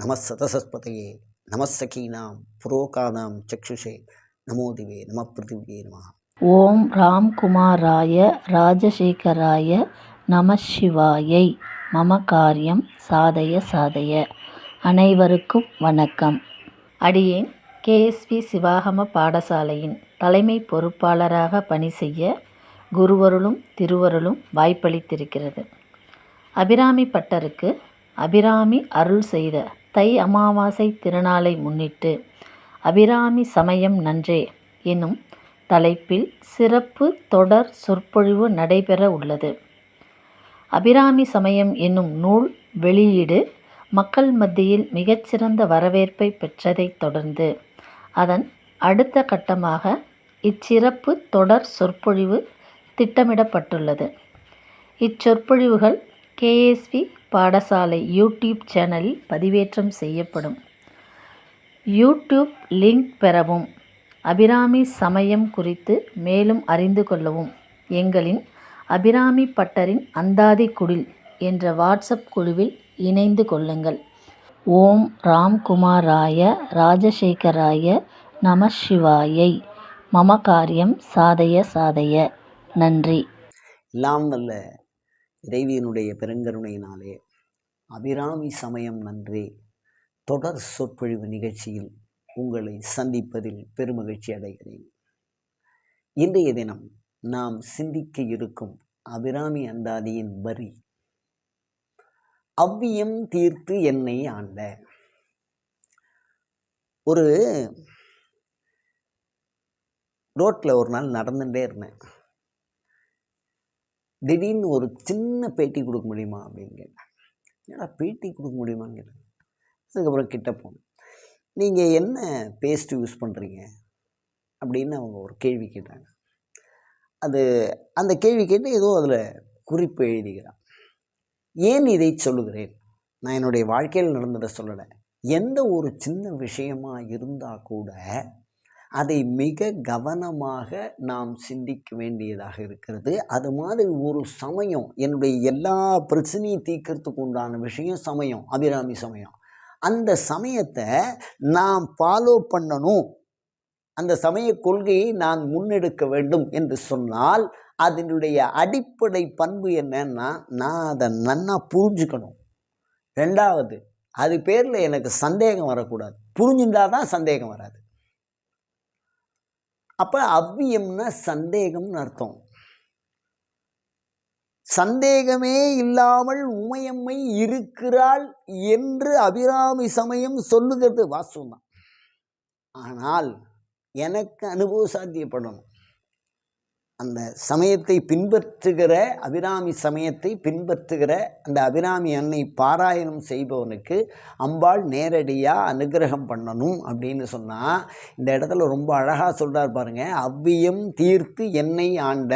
நமசதசஸ்பதையே நமசகீனாம் புரோகானாம் சக்ஷுஷே நமோதிவே நம பிருத்திவே நம ஓம் ராம்குமாராய ராஜசேகராய நம சிவாயை மம காரியம் சாதய சாதய. அனைவருக்கும் வணக்கம். அடியேன் கேஎஸ்பி சிவாகம பாடசாலையின் தலைமை பொறுப்பாளராக பணி செய்ய குருவருளும் திருவருளும் வாய்ப்பளித்திருக்கிறது. அபிராமி பட்டருக்கு அபிராமி அருள் செய்த தை அமாவாசை திருநாளை முன்னிட்டு அபிராமி சமயம் நன்றே எனும் தலைப்பில் சிறப்பு தொடர் சொற்பொழிவு நடைபெற உள்ளது. அபிராமி சமயம் என்னும் நூல் வெளியீடு மக்கள் மத்தியில் மிகச்சிறந்த வரவேற்பை பெற்றதைத் தொடர்ந்து அதன் அடுத்த கட்டமாக இச்சிறப்பு தொடர் சொற்பொழிவு திட்டமிடப்பட்டுள்ளது. இச்சொற்பொழிவுகள் கேஎஸ்வி பாடசாலை யூடியூப் சேனலில் பதிவேற்றம் செய்யப்படும். யூடியூப் லிங்க் பெறவும். அபிராமி சமயம் குறித்து மேலும் அறிந்து கொள்ளவும். எங்களின் அபிராமி பட்டரின் அந்தாதி குடில் என்ற வாட்ஸ்அப் குழுவில் இணைந்து கொள்ளுங்கள். ஓம் ராம்குமாராய ராஜசேகராய நம சிவாயை மம காரியம் சாதய சாதய. நன்றி. எல்லாம் வல்ல இறைவியனுடைய பெருங்கருணையினாலே அபிராமி சமயம் நன்றே. தொடர் சொற்பொழிவு நிகழ்ச்சியில் உங்களை சந்திப்பதில் பெருமகிழ்ச்சி அடைகிறேன். இன்றைய தினம் நாம் சிந்திக்க இருக்கும் அபிராமி அந்தாதியின் வரி அவ்வியம் தீர்த்து என்னை ஆண்ட ஒரு ரோட்டில் ஒரு நாள் நடந்துகிட்டே இருந்தேன். திடீர்னு ஒரு சின்ன பேட்டி கொடுக்க முடியுமா அப்படின்னு கேட்டேன் என்னடா பேட்டி கொடுக்க முடியுமான்னு கேட்டேன் அதுக்கப்புறம் கிட்ட போனேன். நீங்கள் என்ன பேஸ்ட் யூஸ் பண்ணுறீங்க அப்படின்னு அவங்க ஒரு கேள்வி கேட்டாங்க. அது அந்த கேள்வி கேட்டு ஏதோ அதில் குறிப்பு எழுதுகிறான். ஏன் இதை சொல்லுகிறேன்? நான் என்னுடைய வாழ்க்கையில் நடந்ததை சொல்லலை. எந்த ஒரு சின்ன விஷயமாக இருந்தால் கூட அதை மிக கவனமாக நாம் சிந்திக்க வேண்டியதாக இருக்கிறது. அது மாதிரி ஒரு சமயம் என்னுடைய எல்லா பிரச்சனையும் தீர்க்கறதுக்கு உண்டான விஷயம் சமயம் அபிராமி சமயம். அந்த சமயத்தை நாம் ஃபாலோ பண்ணணும். அந்த சமய கொள்கையை நான் முன்னெடுக்க வேண்டும் என்று சொன்னால் அதனுடைய அடிப்படை பண்பு என்னன்னா நான் அதை நன்னா புரிஞ்சுக்கணும். ரெண்டாவது அது பேரில் எனக்கு சந்தேகம் வரக்கூடாது. புரிஞ்சுட்டா தான் சந்தேகம் வராது. அப்போ அவ்வியம்னா சந்தேகம்னு அர்த்தம். சந்தேகமே இல்லாமல் உமையம்மை இருக்கிறாள் என்று அபிராமி சமயம் சொல்லுகிறது வாஸ்துவம் தான் ஆனால் எனக்கு அனுபவ சாத்தியப்படணும். அந்த சமயத்தை பின்பற்றுகிற அபிராமி சமயத்தை பின்பற்றுகிற அந்த அபிராமி அன்னை பாராயணம் செய்பவனுக்கு அம்பாள் நேரடியாக அனுகிரகம் பண்ணணும் அப்படின்னு சொன்னால் இந்த இடத்துல ரொம்ப அழகாக சொல்கிறார் பாருங்கள் அவ்வியம் தீர்த்து என்னை ஆண்ட.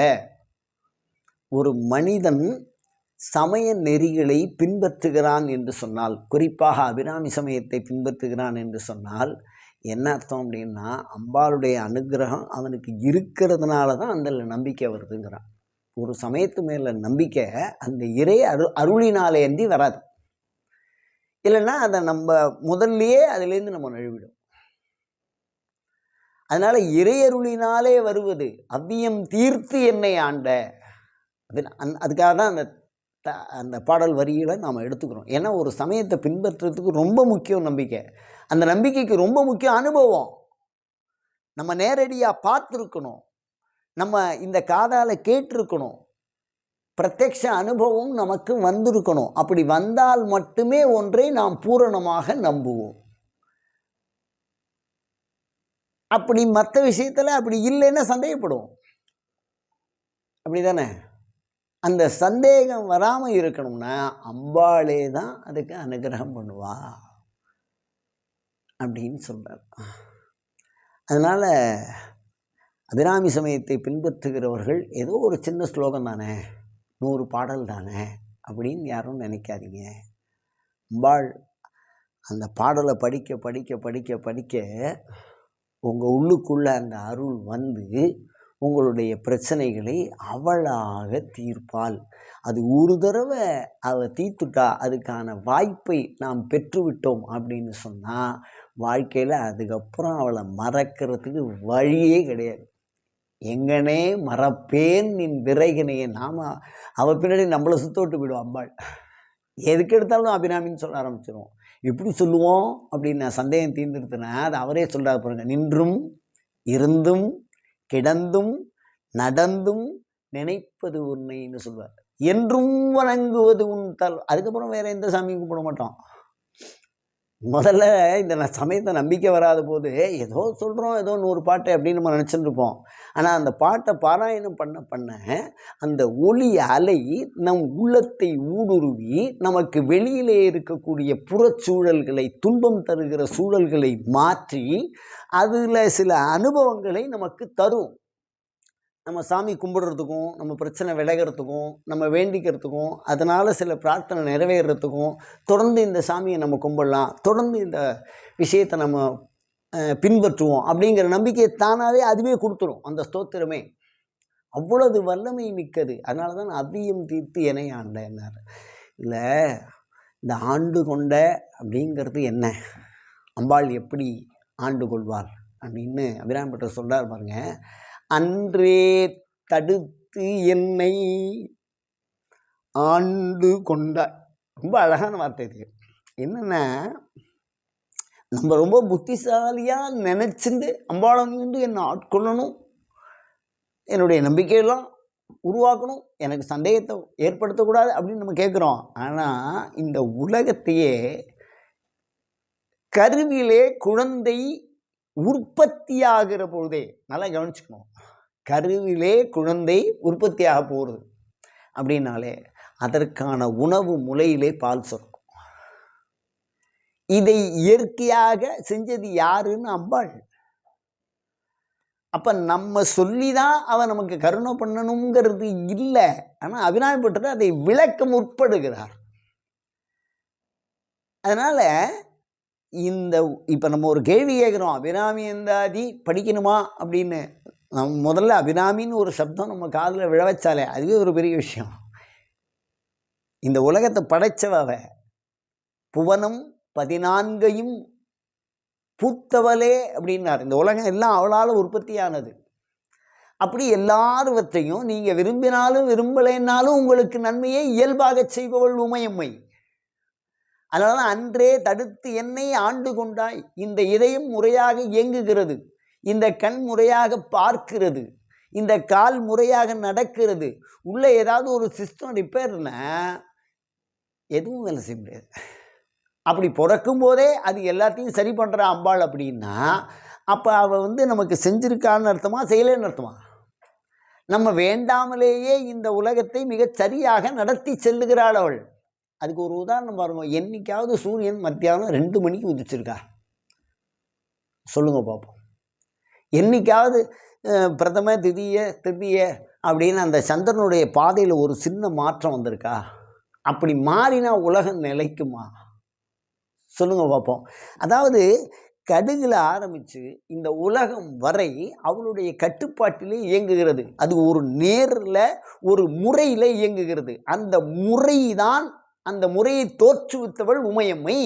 ஒரு மனிதன் சமய நெறிகளை பின்பற்றுகிறான் என்று சொன்னால் குறிப்பாக அபிராமி சமயத்தை பின்பற்றுகிறான் என்று சொன்னால் என்ன அர்த்தம் அப்படின்னா அம்பாளுடைய அனுகிரகம் அவனுக்கு இருக்கிறதுனால தான் அந்த நம்பிக்கை வருதுங்கிறான். ஒரு சமயத்து மேலே நம்பிக்கை அந்த இறை அரு அருளினாலேந்தி வராது. இல்லைன்னா அதை நம்ம முதல்லையே அதுலேருந்து நம்ம நழுவிடும். அதனால் இறையருளினாலே வருவது அவ்வியம் தீர்த்து என்னை ஆண்ட. அது அந் அதுக்காக தான் அந்த த அந்த பாடல் வரிகளை நாம் எடுத்துக்கிறோம். ஏன்னா ஒரு சமயத்தை பின்பற்றுறதுக்கு ரொம்ப முக்கியம் நம்பிக்கை. அந்த நம்பிக்கைக்கு ரொம்ப முக்கியம் அனுபவம். நம்ம நேரடியாக பார்த்துருக்கணும். நம்ம இந்த காதால் கேட்டிருக்கணும். பிரத்யக்ஷ அனுபவம் நமக்கு வந்திருக்கணும். அப்படி வந்தால் மட்டுமே ஒன்றை நாம் பூரணமாக நம்புவோம். அப்படி மற்ற விஷயத்தில் அப்படி இல்லைன்னா சந்தேகப்படுவோம் அப்படி தானே அந்த சந்தேகம் வராமல் இருக்கணும்னா அம்பாளே தான் அதுக்கு அனுகிரகம் பண்ணுவா. அப்படின்னு சொல்கிறார் அதனால் அபிராமி சமயத்தை பின்பற்றுகிறவர்கள் ஏதோ ஒரு சின்ன ஸ்லோகம் தானே நூறு பாடல் தானே அப்படின்னு யாரும் நினைக்காதீங்க. அம்பாள் அந்த பாடலை படிக்க படிக்க படிக்க படிக்க உங்கள் உள்ளுக்குள்ளே அந்த அருள் வந்து உங்களுடைய பிரச்சனைகளை அவளாக தீர்ப்பாள். அது ஒரு தடவை அவள் தீர்த்துட்டா அதுக்கான வாய்ப்பை நாம் பெற்றுவிட்டோம் அப்படின்னு சொன்னால் வாழ்க்கையில் அதுக்கப்புறம் அவளை மறக்கிறதுக்கு வழியே கிடையாது. எங்கனே மறப்பேன் நின் விரைகினையே. நாம் அவள் பின்னாடி நம்மளை சுத்த விட்டு போயிடுவோம் அம்பாள். எதுக்கு எடுத்தாலும் அபிராமின்னு சொல்ல ஆரம்பிச்சிடுவோம் எப்படி சொல்லுவோம் அப்படின்னு நான் சந்தேகம் தீர்ந்துருத்துனா அது அவரே சொல்கிறார் பாருங்க நின்றும் இருந்தும் கிடந்தும் நடந்தும் நினைப்பது உன்னைன்னு சொல்வார். என்றும் வணங்குவது உன் தல் அதுக்கப்புறம் வேறு எந்த சாமியும் கும்பிட மாட்டோம் முதல்ல இந்த நான் சமயத்தை நம்பிக்கை வராத போது ஏதோ சொல்கிறோம் ஏதோ நூறு பாட்டு அப்படின்னு நம்ம நினச்சிட்டு இருப்போம் ஆனால் அந்த பாட்டை பாராயணம் பண்ண பண்ண அந்த ஒளி அலை நம் உள்ளத்தை ஊடுருவி நமக்கு வெளியிலே இருக்கக்கூடிய புறச்சூழல்களை துன்பம் தருகிற சூழல்களை மாற்றி அதில் சில அனுபவங்களை நமக்கு தரும். நம்ம சாமி கும்பிடுறதுக்கும் நம்ம பிரச்சனை விலகிறதுக்கும் நம்ம வேண்டிக்கிறதுக்கும் அதனால் சில பிரார்த்தனை நிறைவேறதுக்கும் தொடர்ந்து இந்த சாமியை நம்ம கும்பிடலாம். தொடர்ந்து இந்த விஷயத்தை நம்ம பின்பற்றுவோம் அப்படிங்கிற நம்பிக்கையை தானாகவே அதுவே கொடுத்துரும். அந்த ஸ்தோத்திரமே. அவ்வளவு வல்லமை மிக்கது. அதனால தான் அவ்வியம் தீர்த்து என்னை ஆண்டேன்னார். இல்லை இந்த ஆண்டு கொண்ட அப்படிங்கிறது என்ன? அம்பாள் எப்படி ஆண்டு கொள்வார் அப்படின்னு அபிராம்பட்டர் சொல்கிறார் பாருங்கள் அன்றே தடுத்து என்னை ஆண்டு கொண்டாய் ரொம்ப அழகான வார்த்தை இது. என்னென்னா நம்ம ரொம்ப புத்திசாலியாக நினச்சிண்டு அம்பாளன் வந்து என்னை ஆட்கொள்ளணும். என்னுடைய நம்பிக்கையெல்லாம் உருவாக்கணும். எனக்கு சந்தேகத்தை ஏற்படுத்தக்கூடாது அப்படின்னு நம்ம கேட்குறோம். ஆனால் இந்த உலகத்தையே கருவிலே குழந்தை உற்பத்தியாகிற பொழுதே நல்லா கவனிச்சுக்கணும். கருவிலே குழந்தை உற்பத்தியாக போகிறது அப்படின்னாலே அதற்கான உணவு முலையிலே பால் சுரக்கும். இதை இயற்கையாக செஞ்சது யாருன்னு அம்பாள். அப்போ நம்ம சொல்லி தான் அவன் நமக்கு கருணை பண்ணணுங்கிறது இல்லை. ஆனால் அபிநாயப்பட்டது அதை விளக்க முற்படுகிறார் அதனால் இந்த இப்போ நம்ம ஒரு கேள்வி கேட்குறோம் அபிராமி எந்தாதி படிக்கணுமா அப்படின்னு. நம் முதல்ல அபிராமின்னு ஒரு சப்தம் நம்ம காதில் விழ வச்சாலே அதுவே ஒரு பெரிய விஷயம். இந்த உலகத்தை படைச்சவ புவனம் பதினான்கையும் பூத்தவளே அப்படின்னார். இந்த உலகம் எல்லாம் அவளால் உற்பத்தியானது. அப்படி எல்லாருவற்றையும் நீங்கள் விரும்பினாலும் விரும்பலைன்னாலும் உங்களுக்கு நன்மையை இயல்பாக செய்பவள் உமையம்மை. அதனால தான் அன்றே தடுத்து என்னை ஆண்டு கொண்டாய். இந்த இதயம் முறையாக இயங்குகிறது. இந்த கண் முறையாக பார்க்கிறது. இந்த கால் முறையாக நடக்கிறது. உள்ள ஏதாவது ஒரு சிஸ்டம் ரிப்பேர்னா எதுவும் வேலை செய்ய முடியாது. அப்படி பிறக்கும் போதே அது எல்லாத்தையும் சரி பண்ணுற அம்பாள் அப்படின்னா அப்போ அவள் வந்து நமக்கு செஞ்சிருக்கான்னு அர்த்தமா செய்யலைன்னு அர்த்தமா? நம்ம வேண்டாமலேயே இந்த உலகத்தை மிகச் சரியாக நடத்தி செல்லுகிறாள் அவள். அதுக்கு ஒரு உதாரணம் பாருங்கள் என்னைக்காவது சூரியன் மத்தியானம் ரெண்டு மணிக்கு உதிச்சிருக்கா? சொல்லுங்கள் பார்ப்போம் என்னைக்காவது பிரதம திதிய திருதிய அப்படின்னு அந்த சந்திரனுடைய பாதையில் ஒரு சின்ன மாற்றம் வந்திருக்கா? அப்படி மாறினா உலகம் நிலைக்குமா? சொல்லுங்கள் பார்ப்போம் அதாவது கடுகில் ஆரம்பித்து இந்த உலகம் வரை அவளுடைய கட்டுப்பாட்டிலே இயங்குகிறது. அது ஒரு நேரில் ஒரு முறையில் இயங்குகிறது. அந்த முறை தான் அந்த முறையை தோற்றுவித்தவள் உமையம்மை.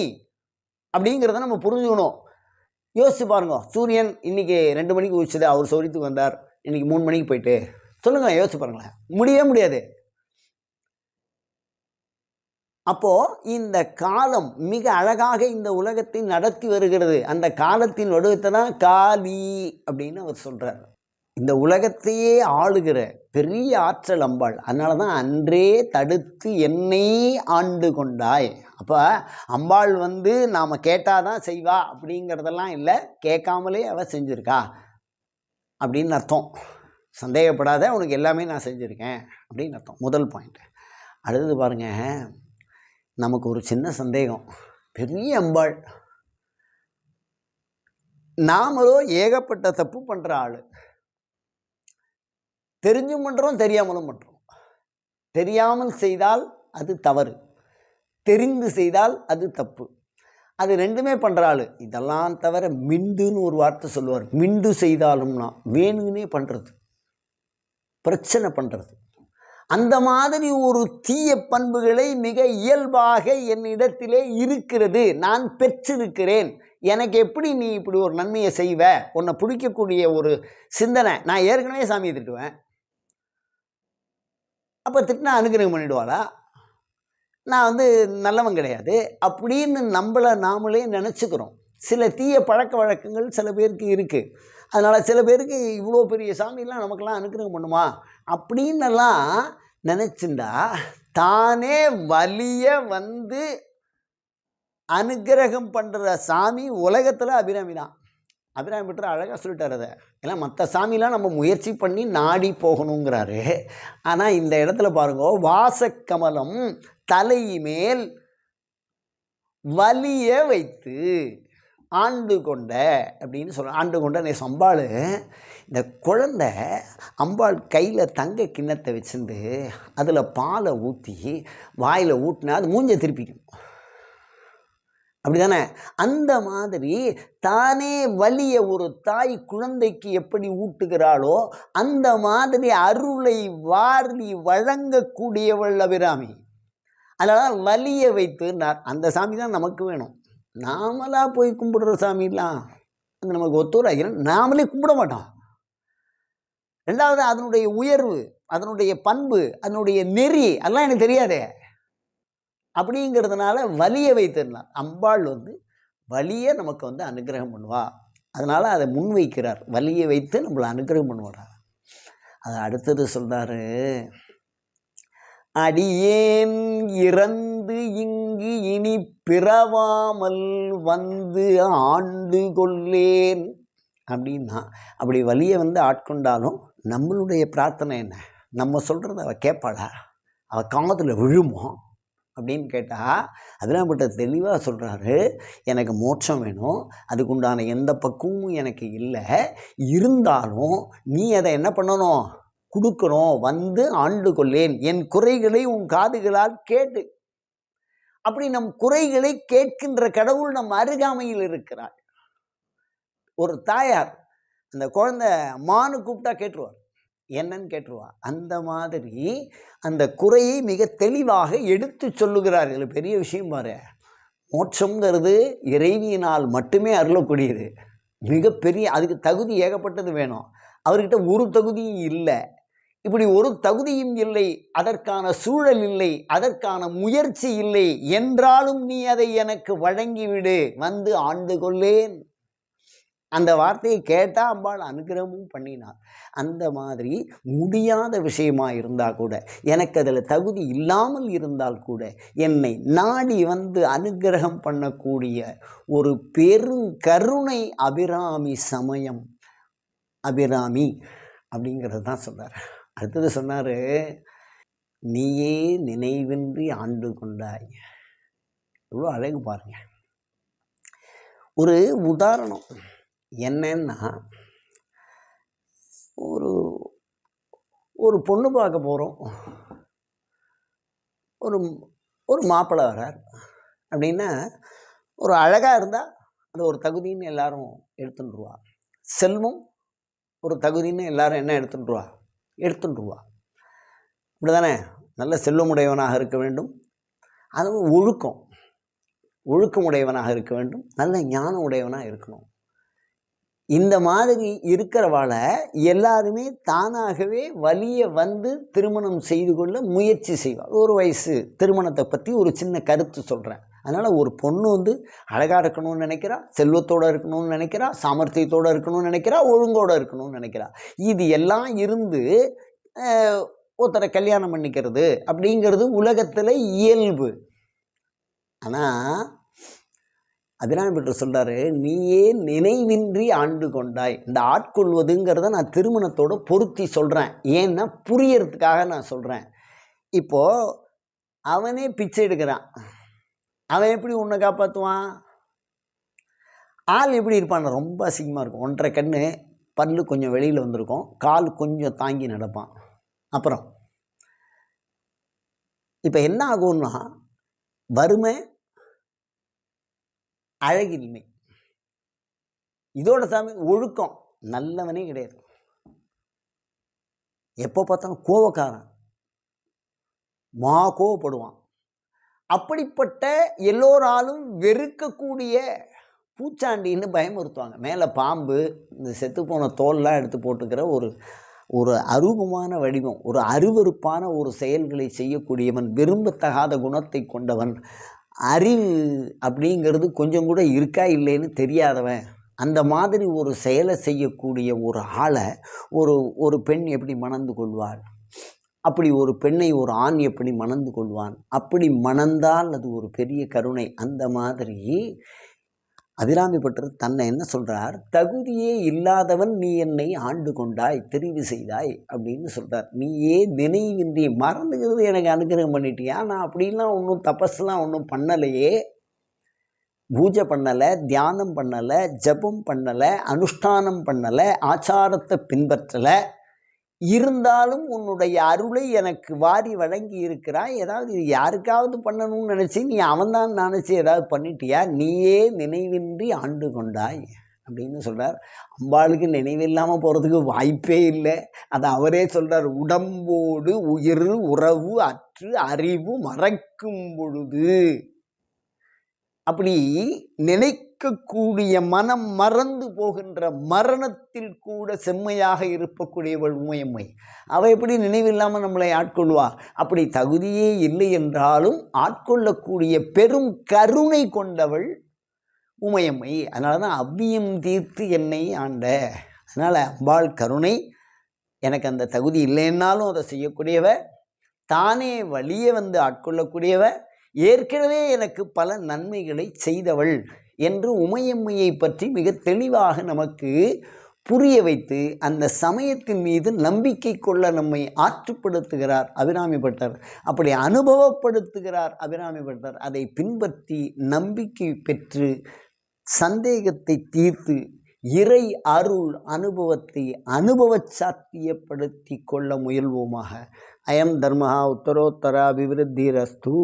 அப்படிங்கிறத நம்ம புரிஞ்சுக்கணும். யோசிச்சு பாருங்க. சூரியன் இன்னைக்கு ரெண்டு மணிக்கு உச்சது அவர் சௌரியத்துக்கு வந்தார். இன்னைக்கு மூணு மணிக்கு போயிட்டு. சொல்லுங்க யோசிச்சு பாருங்களேன். முடியவே முடியாது. அப்போ இந்த காலம் மிக அழகாக இந்த உலகத்தை நடத்தி வருகிறது. அந்த காலத்தின் வடிவத்தை தான் காலி அப்படின்னு அவர் சொல்றார். இந்த உலகத்தையே ஆளுகிற பெரிய ஆற்றல் அம்பாள். அதனால தான் அன்றே தடுத்து என்னை ஆண்டு கொண்டாய். அப்போ அம்பாள் வந்து நாம் கேட்டால் தான் செய்வா அப்படிங்கிறதெல்லாம் இல்லை. கேட்காமலே அவ செஞ்சுருக்கா அப்படின்னு அர்த்தம். சந்தேகப்படாத உனக்கு எல்லாமே நான் செஞ்சுருக்கேன் அப்படின்னு அர்த்தம். முதல் பாயிண்ட் அடுத்தது பாருங்க. நமக்கு ஒரு சின்ன சந்தேகம். பெரிய அம்பாள். நாமளோ ஏகப்பட்ட தப்பு பண்ணுற ஆள். தெரிஞ்சும் பண்ணுறோம் தெரியாமலும் பண்ணுறோம் தெரியாமல் செய்தால் அது தவறு. தெரிந்து செய்தால் அது தப்பு. அது ரெண்டுமே பண்ணுற ஆள். இதெல்லாம் தவிர மிண்டுன்னு ஒரு வார்த்தை சொல்லுவார். மிண்டு செய்தாலும்னா வேணுங்கன்னே பண்ணுறது பிரச்சனை பண்ணுறது அந்த மாதிரி ஒரு தீய பண்புகளை மிக இயல்பாக என்னிடத்திலே இருக்கிறது. நான் பெற்றிருக்கிறேன். எனக்கு எப்படி நீ இப்படி ஒரு நன்மையை செய்வ? உன்னை பிடிக்கக்கூடிய ஒரு சிந்தனை. நான் ஏற்கனவே சாமியை திட்டுவேன். அப்போ திட்டினா அனுகிரகம் பண்ணிடுவாளா? நான் வந்து நல்லவன் கிடையாது. அப்படின்னு நம்மளை நாமளே நினச்சிக்கிறோம். சில தீய பழக்க வழக்கங்கள் சில பேருக்கு இருக்குது அதனால் சில பேருக்கு இவ்வளோ பெரிய சாமிலாம் நமக்கெல்லாம் அனுகிரகம் பண்ணுமா? அப்படின்னெல்லாம் நினச்சிண்டா தானே வலிய வந்து அனுகிரகம் பண்ணுற சாமி உலகத்தில் அபிராமி தான் அபிராமி பட்டர் அழகாக சொல்லிட்டார் அதை. ஏன்னா மற்ற சாமிலாம் நம்ம முயற்சி பண்ணி நாடி போகணுங்கிறாரு. ஆனால் இந்த இடத்துல பாருங்க வாசக்கமலம் தலைமேல் வலிய வைத்து ஆண்டு கொண்ட அப்படின்னு சொல்ல ஆண்டு கொண்ட நே சம்பாள் இந்த குழந்தை அம்பாள் கையில் தங்க கிண்ணத்தை வச்சுட்டு அதில் பாலை ஊற்றி வாயில் ஊட்டினா அது மூஞ்ச திருப்பிக்கும். அப்படிதானே? அந்த மாதிரி தானே வலிய ஒரு தாய் குழந்தைக்கு எப்படி ஊட்டுகிறாளோ அந்த மாதிரி அருளை வாரி வழங்கக்கூடியவள் அபிராமி. அதனால் வலிய வைத்துனார் அந்த சாமி தான் நமக்கு வேணும். நாமளா போய் கும்பிடுற சாமிலாம் அது நமக்கு ஒத்துழைக்கிறோம் நாமளே கும்பிட மாட்டோம். ரெண்டாவது அதனுடைய உயர்வு அதனுடைய பண்பு அதனுடைய நெறி அதெல்லாம் எனக்கு தெரியாதே. அப்படிங்கிறதுனால வலியை வைத்திருந்தார் அம்பாள் வந்து வலியை நமக்கு வந்து அனுகிரகம் பண்ணுவா. அதனால் அதை முன்வைக்கிறார். வலியை வைத்து நம்மளை அனுகிரகம் பண்ணுவாரா? அது அடுத்தது சொல்கிறாரு அடியேன் இறந்து இங்கு இனி பிறவாமல் வந்து ஆண்டு கொள்ளேன். அப்படின்னா அப்படி வலியை வந்து ஆட்கொண்டாலும் நம்மளுடைய பிரார்த்தனை என்ன? நம்ம சொல்கிறத அவள் கேட்பாளா? அவள் காமத்தில் விழுமோ? அப்படின்னு கேட்டால் அதிலாம்பட்ட தெளிவாக சொல்கிறாரு எனக்கு மோட்சம் வேணும் அதுக்குண்டான எந்த பக்குவமும் எனக்கு இல்லை இருந்தாலும் நீ அதை என்ன பண்ணணும்? கொடுக்கணும் வந்து ஆண்டு கொள்ளேன் என் குறைகளை உன் காதுகளால் கேட்டு. அப்படி நம் குறைகளை கேட்கின்ற கடவுள் நம் அருகாமையில் இருக்கிறார். ஒரு தாயார் அந்த குழந்தை மானு கூப்பிட்டா கேட்டுருவார். என்னன்னு கேட்டுருவா அந்த மாதிரி அந்த குறையை மிக தெளிவாக எடுத்து சொல்லுகிறார் இதில் பெரிய விஷயம் பாரு. மோட்சங்கிறது இறைவியினால் மட்டுமே அருளக்கூடியது. மிகப்பெரிய அதுக்கு தகுதி ஏகப்பட்டது வேணும். அவர்கிட்ட ஒரு தகுதியும் இல்லை. இப்படி ஒரு தகுதியும் இல்லை. அதற்கான சூழல் இல்லை. அதற்கான முயற்சி இல்லை. என்றாலும் நீ அதை எனக்கு வழங்கிவிடு. வந்து ஆண்டு கொள்ளேன். அந்த வார்த்தையை கேட்டால் அம்பாள் அனுகிரகமும் பண்ணினார் அந்த மாதிரி முடியாத விஷயமா இருந்தால் கூட எனக்கு அதில் தகுதி இல்லாமல் இருந்தால் கூட என்னை நாடி வந்து அனுகிரகம் பண்ணக்கூடிய ஒரு பெருங்கருணை அபிராமி சமயம் அபிராமி அப்படிங்கிறது தான் சொன்னார். அடுத்தது சொன்னார் நீயே நினைவின்றி ஆண்டு கொண்டாய். எவ்வளோ அழகு பாருங்க. ஒரு உதாரணம். என்னன்னா ஒரு ஒரு பொண்ணு பார்க்க போகிறோம் ஒரு ஒரு மாப்பிள்ளை வரார். அப்படின்னா ஒரு அழகாக இருந்தால் அது ஒரு தகுதின்னு எல்லாரும் எடுத்துட்டுருவா செல்வம் ஒரு தகுதின்னு எல்லாரும் என்ன எடுத்துட்டுருவா எடுத்துட்டுருவா இப்படி தானே நல்ல செல்வமுடையவனாக இருக்க வேண்டும். அதுவும் ஒழுக்கம். ஒழுக்கமுடையவனாக இருக்க வேண்டும். நல்ல ஞானம் உடையவனாக இருக்கணும். இந்த மாதிரி இருக்கிறவால எல்லாருமே தானாகவே வலிய வந்து திருமணம் செய்து கொள்ள முயற்சி செய்வாள். ஒரு வயசு திருமணத்தை பற்றி ஒரு சின்ன கருத்து சொல்கிறேன் அதனால் ஒரு பொண்ணு வந்து அழகாக இருக்கணும்னு நினைக்கிறா செல்வத்தோடு இருக்கணும்னு நினைக்கிறா சாமர்த்தியத்தோடு இருக்கணும்னு நினைக்கிறா ஒழுங்கோடு இருக்கணும்னு நினைக்கிறா. இது எல்லாம் இருந்து ஒருத்தரை கல்யாணம் பண்ணிக்கிறது அப்படிங்கிறது உலகத்தில் இயல்பு. ஆனால் அதெல்லாம் பெற்று சொல்கிறாரு நீயே நினைவின்றி ஆண்டு கொண்டாய். இந்த ஆட்கொள்வதுங்கிறத நான் திருமணத்தோடு பொருத்தி சொல்கிறேன் ஏன்னா புரியறதுக்காக நான் சொல்கிறேன் இப்போது அவனே பிச்சை எடுக்கிறான். அவன் எப்படி உன்னை காப்பாற்றுவான் ஆள் எப்படி இருப்பான் ரொம்ப அசிங்கமாக இருக்கும். ஒன்றரை கண்ணு பல்லு கொஞ்சம் வெளியில் வந்திருக்கும். கால் கொஞ்சம் தாங்கி நடப்பான். அப்புறம் இப்போ என்ன ஆகும்னா வறுமை அழகின்மை. இதோட சாமி ஒழுக்கம் நல்லவனே கிடையாது. எப்போ பார்த்தாலும் கோவக்காரன். மா கோவப்படுவான். அப்படிப்பட்ட எல்லோராலும் வெறுக்கக்கூடிய பூச்சாண்டின்னு பயமுறுத்துவாங்க. மேலே பாம்பு இந்த செத்துப்போன தோல்லாம் எடுத்து போட்டுக்கிற ஒரு ஒரு அருவமான வடிவம் ஒரு அருவருப்பான ஒரு செயல்களை செய்யக்கூடியவன் விரும்பத்தகாத குணத்தை கொண்டவன் அறிவு அப்படிங்கிறது கொஞ்சம் கூட இருக்கா இல்லைன்னு தெரியாதவன். அந்த மாதிரி ஒரு செயலை செய்யக்கூடிய ஒரு ஆளை ஒரு ஒரு பெண் எப்படி மணந்து கொள்வாள்? அப்படி ஒரு பெண்ணை ஒரு ஆண் எப்படி மணந்து கொள்வான்? அப்படி மணந்தால் அது ஒரு பெரிய கருணை. அந்த மாதிரி அதிராமிபட்டர் தன்னை என்ன சொல்கிறார் தகுதியே இல்லாதவன் நீ என்னை ஆண்டு கொண்டாய் தெரிவு செய்தாய் அப்படின்னு சொல்கிறார் நீயே நினைவின்றி மறந்துக்கிறது எனக்கு அனுகிரகம் பண்ணிட்டியா? நான் அப்படிலாம் ஒன்றும் தபஸ்லாம் ஒன்றும் பண்ணலையே. பூஜை பண்ணலை தியானம் பண்ணலை ஜபம் பண்ணலை அனுஷ்டானம் பண்ணலை ஆச்சாரத்தை பின்பற்றலை. இருந்தாலும் உன்னுடைய அருளை எனக்கு வாரி வழங்கி இருக்கிறாய் ஏதாவது இது யாருக்காவது பண்ணணும்னு நினச்சி நீ அவன்தான் நினச்சி ஏதாவது பண்ணிட்டியா? நீயே நினைவின்றி ஆண்டு கொண்டாய் அப்படின்னு சொல்கிறார் அம்பாளுக்கு நினைவில்லாமல் போகிறதுக்கு வாய்ப்பே இல்லை. அதை அவரே சொல்கிறார் உடம்போடு உயிர் உறவு அற்று அறிவு மறைக்கும் பொழுது அப்படி நினைக்கக்கூடிய மனம் மறந்து போகின்ற மரணத்தில் கூட செம்மையாக இருப்பக்கூடியவள் உமையம்மை. அவள் எப்படி நினைவில்லாமல் நம்மளை ஆட்கொள்வா? அப்படி தகுதியே இல்லை என்றாலும் ஆட்கொள்ளக்கூடிய பெரும் கருணை கொண்டவள் உமையம்மை. அதனால தான் அவ்வியம் தீர்த்து என்னை ஆண்ட. அதனால் அம்பாள் கருணை. எனக்கு அந்த தகுதி இல்லைன்னாலும் அதை செய்யக்கூடியவ தானே வழியே வந்து ஆட்கொள்ளக்கூடியவ ஏற்கனவே எனக்கு பல நன்மைகளை செய்தவள் என்று உமையம்மையை பற்றி மிக தெளிவாக நமக்கு புரிய வைத்து அந்த சமயத்தின் மீது நம்பிக்கை கொள்ள நம்மை ஆற்றுப்படுத்துகிறார் அபிராமி பட்டர் அப்படி அனுபவப்படுத்துகிறார் அபிராமி பட்டர் அதை பின்பற்றி நம்பிக்கை பெற்று சந்தேகத்தை தீர்த்து இறை அருள் அனுபவத்தை அனுபவ சாத்தியப்படுத்தி கொள்ள முயல்வோமாக. अयम धर्म उत्तरोत्तरा अभिवृद्धिरस्तु